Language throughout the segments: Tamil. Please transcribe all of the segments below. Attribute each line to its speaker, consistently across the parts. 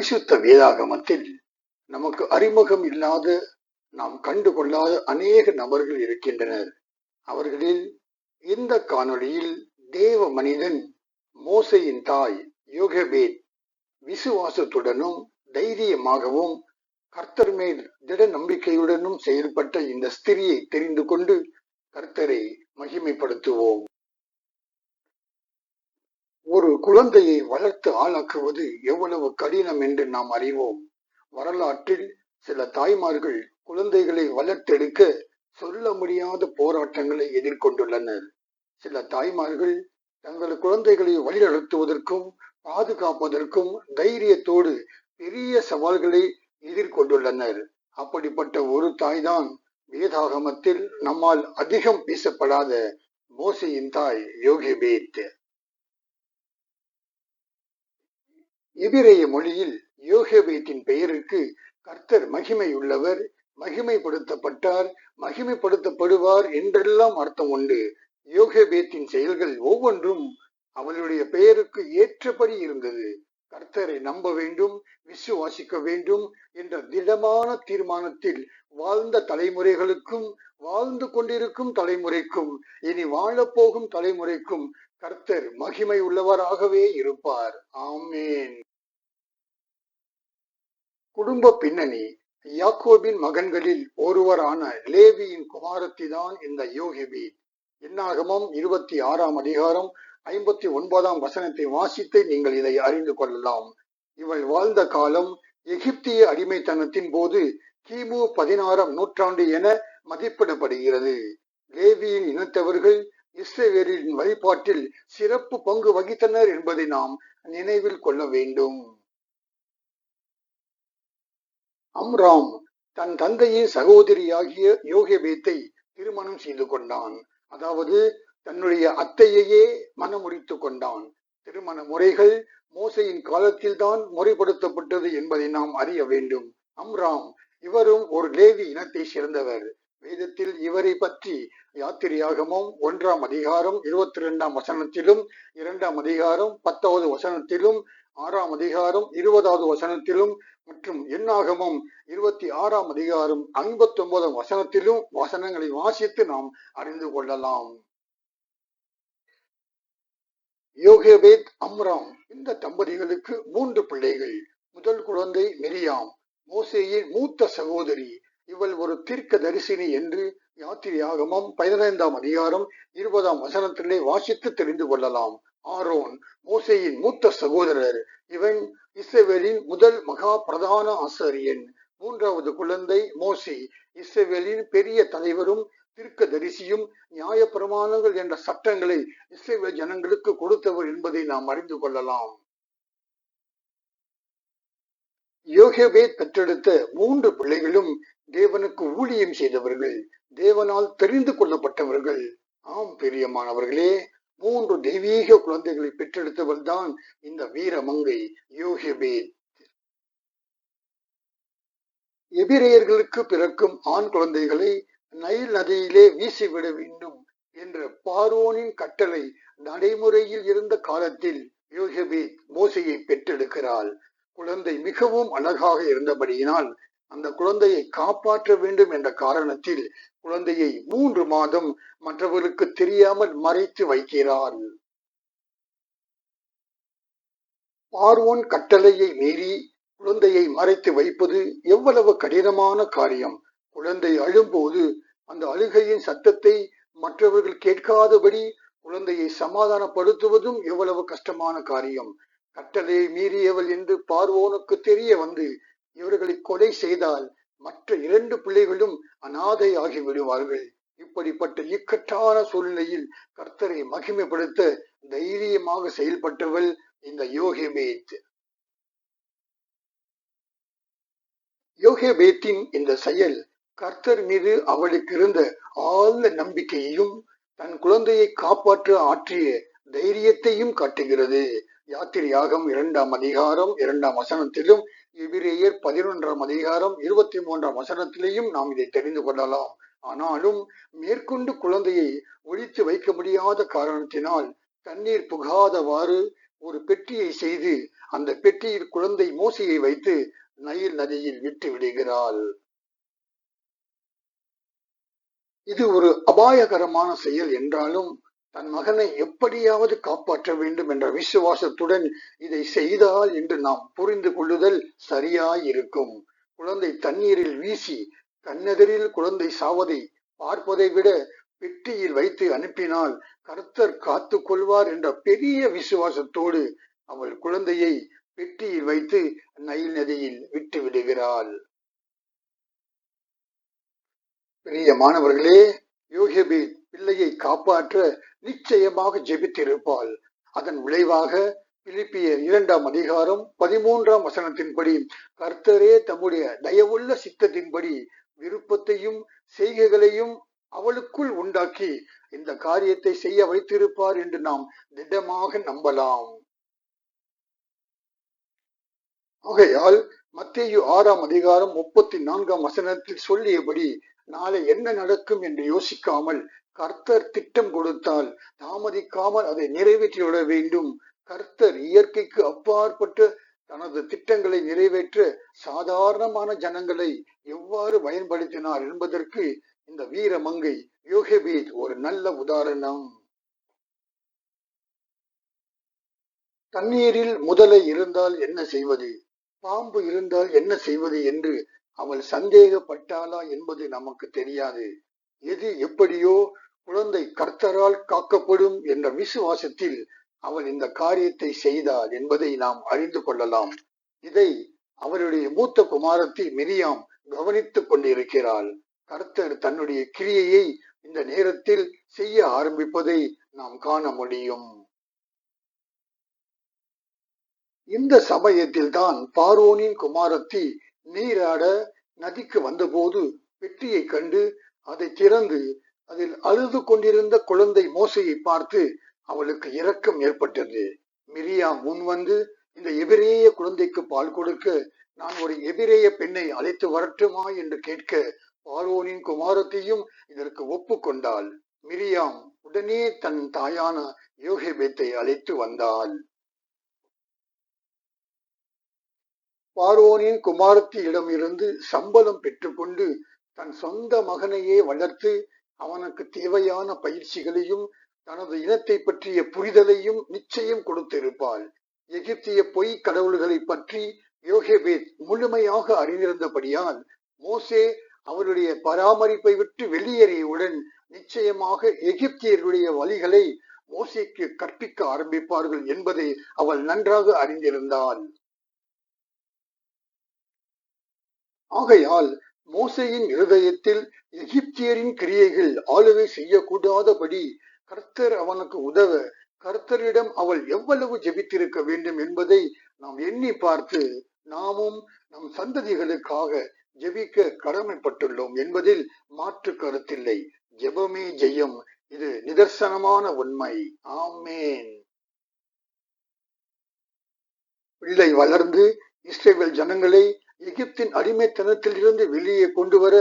Speaker 1: பரிசுத்த வேதாகமத்தில் நமக்கு அறிமுகம் இல்லாத நாம் கண்டுகொள்ளாத அநேக நபர்கள் இருக்கின்றனர். அவர்களில் இந்த காணொளியில் தேவ மனிதன் மோசையின் தாய் யோகபேத் விசுவாசத்துடனும் தைரியமாகவும் கர்த்தர் மேல் திட நம்பிக்கையுடனும் செயல்பட்ட இந்த ஸ்திரியை தெரிந்து கொண்டு கர்த்தரை மகிமைப்படுத்துவோம். ஒரு குழந்தையை வளர்த்து ஆளாக்குவது எவ்வளவு கடினம் என்று நாம் அறிவோம். வரலாற்றில் சில தாய்மார்கள் குழந்தைகளை வளர்த்தெடுக்க சொல்ல முடியாத போராட்டங்களை எதிர்கொண்டுள்ளனர். சில தாய்மார்கள் தங்கள் குழந்தைகளை வழிநடத்துவதற்கும் பாதுகாப்பதற்கும் தைரியத்தோடு பெரிய சவால்களை எதிர்கொண்டுள்ளனர். அப்படிப்பட்ட ஒரு தாய்தான் வேதாகமத்தில் நம்மால் அதிகம் பேசப்படாத மோசையின் தாய் யோகிபேத். எபிரேய மொழியில் யோகபேத்தின் பெயருக்கு கர்த்தர் மகிமையுள்ளவர் மகிமைப்படுத்தப்பட்டார் மகிமைப்படுத்தப்படுவார் என்றெல்லாம் அர்த்தம் உண்டு. யோகபேத்தின் செயல்கள் ஒவ்வொன்றும் அவளுடைய பெயருக்கு ஏற்றபடி இருந்தது. கர்த்தரை நம்ப வேண்டும் விசுவாசிக்க வேண்டும் என்ற திடமான தீர்மானத்தில் வாழ்ந்த தலைமுறைகளுக்கும் வாழ்ந்து கொண்டிருக்கும் தலைமுறைக்கும் இனி வாழப்போகும் தலைமுறைக்கும் கர்த்தர் மகிமை உள்ளவராகவே இருப்பார். ஆமேன். குடும்ப பின்னணி யாக்கோபின் மகன்களில் ஒருவரான லேவியின் குமாரத்தி தான் இந்த யோகிபி. என்னாகமம் இருபத்தி ஆறாம் அதிகாரம் ஐம்பத்தி ஒன்பதாம் வசனத்தை வாசித்து நீங்கள் இதை அறிந்து கொள்ளலாம். இவள் வாழ்ந்த காலம் எகிப்திய அடிமைத்தனத்தின் போது கிமு பதினாறாம் நூற்றாண்டு என மதிப்பிடப்படுகிறது. லேவியின் இனத்தவர்கள் இஸ்ரேவேலின் வழிபாட்டில் சிறப்பு பங்கு வகித்தனர் என்பதை நாம் நினைவில் கொள்ள வேண்டும். அம்ராம் தன் தந்தையின் சகோதரியாகிய யோகேபேத்தை திருமணம் செய்து கொண்டான். அதாவது தன்னுடைய அத்தையையே மனமுடித்து கொண்டான். திருமண முறைகள் மோசையின் காலத்தில் தான் முறைப்படுத்தப்பட்டது என்பதை நாம் அறிய வேண்டும். அம்ராம் இவரும் ஒரு லேவி இனத்தை சேர்ந்தவர். வேதத்தில் இவரை பற்றி யாத்திரியாகமும் ஒன்றாம் அதிகாரம் இருபத்தி இரண்டாம் வசனத்திலும் இரண்டாம் அதிகாரம் பத்தாவது வசனத்திலும் ஆறாம் அதிகாரம் இருபதாவது வசனத்திலும் மற்றும் எண்ணாகமும் இருபத்தி ஆறாம் அதிகாரம் ஐம்பத்தி ஒன்பதாம் வசனத்திலும் வசனங்களை வாசித்து நாம் அறிந்து கொள்ளலாம். யோகேபேத் அம்ராம் இந்த தம்பதிகளுக்கு மூன்று பிள்ளைகள். முதல் குழந்தை மெரியாம் மோசேயின் மூத்த சகோதரி. இவள் ஒரு தீர்க்க தரிசினி என்று யாத்திரையாகமம் பதினைந்தாம் அதிகாரம் இருபதாம் வசனத்திலே வாசித்து தெரிந்து கொள்ளலாம். ஆரோன் மோசையின் மூத்த சகோதரர். இவன் இசவேலின் முதல் மகா பிரதான ஆசாரியன். மூன்றாவது குழந்தை மோசி. இசவேலின் பெரிய தலைவரும் திருக்க தரிசியும் நியாய பிரமாணங்கள் என்ற சட்டங்களை இஸ்ரேல் ஜனங்களுக்கு கொடுத்தவர் என்பதை நாம் அறிந்து கொள்ளலாம். யோகேபேத் பெற்றெடுத்த மூன்று பிள்ளைகளும் தேவனுக்கு ஊழியம் செய்தவர்கள். தேவனால் தெரிந்து கொள்ளப்பட்டவர்கள். ஆம் பெரியமானவர்களே மூன்று தெய்வீக குழந்தைகளை பெற்றெடுத்தவள் தான் இந்த வீரமங்கை யோகேபேத் எபிரேயர்களுக்கு பிறக்கும் ஆண் குழந்தைகளை நைல் நதியிலே வீசிவிட வேண்டும் என்ற பார்வோனின் கட்டளை நடைமுறையில் இருந்த காலத்தில் யோகபேத் மோசையை பெற்றெடுக்கிறாள். குழந்தை மிகவும் அழகாக இருந்தபடியினால் அந்த குழந்தையை காப்பாற்ற வேண்டும் என்ற காரணத்தில் குழந்தையை மூன்று மாதம் மற்றவர்களுக்கு தெரியாமல் மறைத்து வைக்கிறார். பார்வோன் கட்டளையை மீறி குழந்தையை மறைத்து வைப்பது எவ்வளவு கடினமான காரியம். குழந்தை அழும்போது அந்த அழுகையின் சத்தத்தை மற்றவர்கள் கேட்காதபடி குழந்தையை சமாதானப்படுத்துவதும் எவ்வளவு கஷ்டமான காரியம். கட்டளையை மீறியவள் என்று பார்வோனுக்கு தெரிய வந்து இவர்களை கொலை செய்தால் மற்ற இரண்டு பிள்ளைகளும் அனாதை ஆகி விடுவார்கள். இப்படிப்பட்ட இக்கட்டான சூழ்நிலையில் கர்த்தரை மகிமைப்படுத்த தைரியமாக செயல்பட்டவள் இந்த யோகேபேத். யோகேபேத்தின் இந்த செயல் கர்த்தர் மீது அவளுக்கு இருந்த ஆழ்ந்த நம்பிக்கையையும் தன் குழந்தையை காப்பாற்ற ஆற்றிய தைரியத்தையும் காட்டுகிறது. யாத்திரையாகம் இரண்டாம் அதிகாரம் இரண்டாம் வசனத்திலும் எபிரேயர் பதினொன்றாம் அதிகாரம் இருபத்தி மூன்றாம் வசனத்திலேயும் நாம் இதை தெரிந்து கொள்ளலாம். ஆனாலும் மேற்கொண்டு குழந்தையை ஒழித்து வைக்க முடியாத காரணத்தினால் தண்ணீர் புகாதவாறு ஒரு பெட்டியை செய்து அந்த பெட்டியில் குழந்தை மோசையை வைத்து நயில் நதியில் விட்டு விடுகிறாள். இது ஒரு அபாயகரமான செயல் என்றாலும் தன் மகனை எப்படியாவது காப்பாற்ற வேண்டும் என்ற விசுவாசத்துடன் இதை செய்தால் என்று நாம் புரிந்து கொள்ளுதல் சரியாயிருக்கும். குழந்தை தண்ணீரில் வீசி கண்ணெதிரில் குழந்தை சாவதை பார்ப்பதை விட பெட்டியில் வைத்து அனுப்பினால் கர்த்தர் காத்து கொள்வார் என்ற பெரிய விசுவாசத்தோடு அவள் குழந்தையை பெட்டியில் வைத்து நைல் நதியில் விட்டு விடுகிறாள். பெரிய மாணவர்களே யோகபேத் பிள்ளையை காப்பாற்ற நிச்சயமாக ஜெபித்திருப்பாள். அதன் விளைவாக பிலிப்பிய இரண்டாம் அதிகாரம் பதிமூன்றாம் வசனத்தின்படி கர்த்தரே தம்முடைய தயவுள்ள சித்தத்தின்படி விருப்பத்தையும் செய்கைகளையும் அவளுக்குள் உண்டாக்கி இந்த காரியத்தை செய்ய வைத்திருப்பார் என்று நாம் திடமாக நம்பலாம். ஆகையால் மத்தேயு ஆறாம் அதிகாரம் முப்பத்தி நான்காம் வசனத்தில் சொல்லியபடி நாளை என்ன நடக்கும் என்று யோசிக்காமல் கர்த்தர் திட்டம் கொடுத்தால் தாமதிக்காமல் அதை நிறைவேற்றிவிட வேண்டும். கர்த்தர் இயற்கைக்கு அப்பாற்பட்டு தனது திட்டங்களை நிறைவேற்ற சாதாரணமான ஜனங்களை எவ்வாறு பயன்படுத்தினார் என்பதற்கு இந்த வீர மங்கை யோகபீத் ஒரு நல்ல உதாரணம். தண்ணீரில் முதலை இருந்தால் என்ன செய்வது? பாம்பு இருந்தால் என்ன செய்வது என்று அவள் சந்தேகப்பட்டாளா என்பது நமக்கு தெரியாது. எது எப்படியோ குழந்தை கர்த்தரால் காக்கப்படும் என்ற விசுவாசத்தில் அவன் இந்த காரியத்தை செய்தாள் என்பதை நாம் அறிந்து கொள்ளலாம். இதை அவருடைய மூத்த குமாரத்தி மிரியாம் கவனித்துக் கொண்டிருக்கிறாள். கர்த்தர் தன்னுடைய கிரியையை இந்த நேரத்தில் செய்ய ஆரம்பிப்பதை நாம் காண முடியும். இந்த சமயத்தில் தான் பார்வோனின் குமாரத்தி நீராட நதிக்கு வந்தபோது பெட்டியை கண்டு அதை திறந்து அதில் அழுது கொண்டிருந்த குழந்தை மோசையை பார்த்து அவளுக்கு இரக்கம் ஏற்பட்டது. மிரியாம் முன் வந்து இந்த எபிரேய குழந்தைக்கு பால் கொடுக்க நான் ஒரு எபிரேய பெண்ணை அழைத்து வரட்டுமா என்று கேட்க பார்வோனின் குமாரத்தையும் இதற்கு ஒப்புக்கொண்டாள் மிரியாம் உடனே தன் தாயான யோகேபேத்தை அழைத்து வந்தாள். பார்வோனின் குமாரத்தியிடமிருந்து சம்பளம் பெற்றுக்கொண்டு தன் சொந்த மகனையே வளர்த்து அவனுக்கு தேவையான பயிற்சிகளையும் தனது இனத்தை பற்றிய புரிதலையும் நிச்சயம் கொடுத்திருப்பாள். எகிப்திய பொய் கடவுள்களை பற்றி யோகேபேத் முழுமையாக அறிந்திருந்தபடியால் மோசே அவருடைய பராமரிப்பை விட்டு வெளியேறியவுடன் நிச்சயமாக எகிப்தியர்களுடைய வழிகளை மோசேக்கு கற்பிக்க ஆரம்பிப்பார்கள் என்பதை அவள் நன்றாக அறிந்திருந்தாள். ஆகையால் மோசையின் இருதயத்தில் எகிப்தியரின் கிரியைகள் ஆளுகை செய்யக்கூடாதபடி கர்த்தர் அவனுக்கு உதவ கர்த்தரிடம் அவள் எவ்வளவு ஜெபித்திருக்க வேண்டும் என்பதை நாம் எண்ணி பார்த்து நாமும் நம் சந்ததிகளுக்காக ஜெபிக்க கடமைப்பட்டுள்ளோம் என்பதில் மாற்று கருத்தில்லை. ஜெபமே ஜெயம். இது நிதர்சனமான உண்மை. ஆமேன். பிள்ளை வளர்ந்து இஸ்ரேல் ஜனங்களை எகிப்தின் அடிமைத்தனத்தில் இருந்து வெளியே கொண்டு வர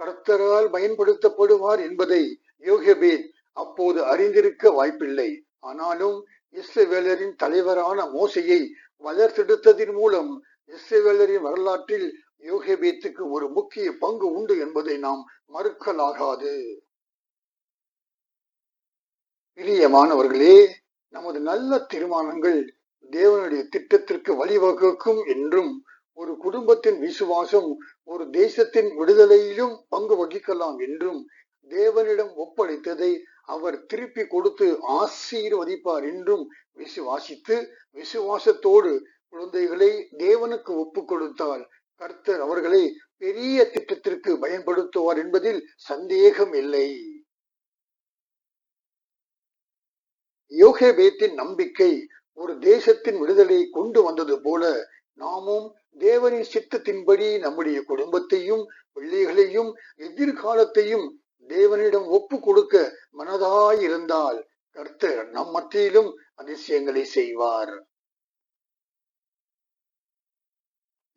Speaker 1: கர்த்தரால் பயன்படுத்தப்படுவார் என்பதை யோகபேத் அப்போது அறிந்திருக்க வாய்ப்பில்லை. ஆனாலும் இஸ்ரேவேலரின் தலைவரான மோசையை வளர்த்தெடுத்ததின் மூலம் இஸ்ரேவேலரின் வரலாற்றில் யோகபேத்துக்கு ஒரு முக்கிய பங்கு உண்டு என்பதை நாம் மறுக்கலாகாது. பிரியமானவர்களே நமது நல்ல தீர்மானங்கள் தேவனுடைய திட்டத்திற்கு வழிவகுக்கும் என்றும் ஒரு குடும்பத்தின் விசுவாசம் ஒரு தேசத்தின் விடுதலையிலும் பங்கு வகிக்கலாம் என்றும் தேவனிடம் ஒப்படைத்ததை அவர் திருப்பி கொடுத்து ஆசீர்வதிப்பார் என்றும் விசுவாசித்து விசுவாசத்தோடு குழந்தைகளை தேவனுக்கு ஒப்பு கொடுத்தால் கர்த்தர் அவர்களை பெரிய திட்டத்திற்கு பயன்படுத்துவார் என்பதில் சந்தேகம் இல்லை. யோகேபேத்தின் நம்பிக்கை ஒரு தேசத்தின் விடுதலை கொண்டு வந்தது போல நாமும் தேவனின் சித்தத்தின்படி நம்முடைய குடும்பத்தையும் பிள்ளைகளையும் எதிர்காலத்தையும் தேவனிடம் ஒப்பு கொடுக்க மனதாயிருந்தால் கர்த்தர் நம் மத்தியிலும் அதிசயங்களை செய்வார்.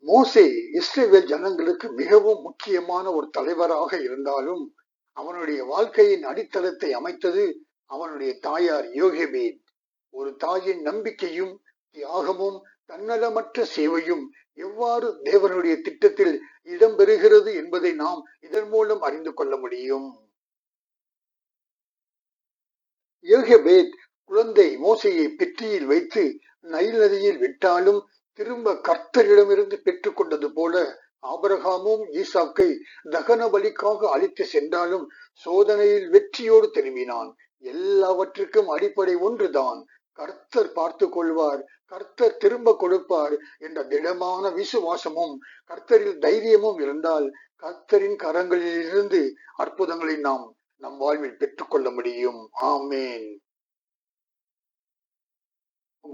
Speaker 1: மோசே இஸ்ரேவேல் ஜனங்களுக்கு மிகவும் முக்கியமான ஒரு தலைவராக இருந்தாலும் அவனுடைய வாழ்க்கையின் அடித்தளத்தை அமைத்தது அவனுடைய தாயார் யோகேபேத் ஒரு தாயின் நம்பிக்கையும் தியாகமும் தன்னலமற்ற சேவையும் எவ்வாறு தேவனுடைய திட்டத்தில் இடம்பெறுகிறது என்பதை நாம் இதன் மூலம் அறிந்து கொள்ள முடியும். ஏகபேத் குழந்தை மோசையை பெற்றியில் வைத்து நைல் நதியில் விட்டாலும் திரும்ப கர்த்தரிடமிருந்து பெற்றுக்கொண்டது போல ஆபரகாமும் ஈசாக்கை தகன பலிக்காக அழைத்து சென்றாலும் சோதனையில் வெற்றியோடு திரும்பினான். எல்லாவற்றுக்கும் அடிப்படை ஒன்றுதான். கர்த்தர் பார்த்து கொள்வார். கர்த்தர் திரும்ப கொடுப்பார் என்ற திடமான விசுவாசமும் கர்த்தரில் தைரியமும் இருந்தால் கர்த்தரின் கரங்களில் இருந்து அற்புதங்களை நாம் நம் வாழ்வில் பெற்றுக்கொள்ள முடியும். ஆமேன்.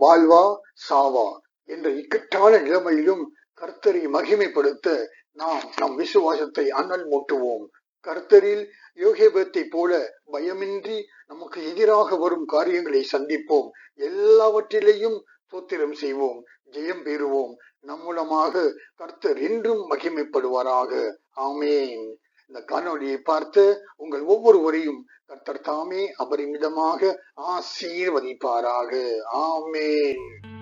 Speaker 1: வாழ்வா சாவா என்ற இக்கட்டான நிலைமையிலும் கர்த்தரை மகிமைப்படுத்த நாம் நம் விசுவாசத்தை அண்ணல் மூட்டுவோம். கர்த்தரில் யோகேபத்தை போல பயமின்றி நமக்கு எதிராக வரும் காரியங்களை சந்திப்போம். எல்லாவற்றிலேயும் சூத்திரம் செய்வோம் ஜெயம் பெறுவோம். நம்மூலமாக கர்த்தர் என்றும் மகிமைப்படுவாராக. ஆமேன். இந்த காணொலியை பார்த்து உங்கள் ஒவ்வொருவரையும் கர்த்தர் தாமே அபரிமிதமாக ஆசீர்வதிப்பாராக. ஆமேன்.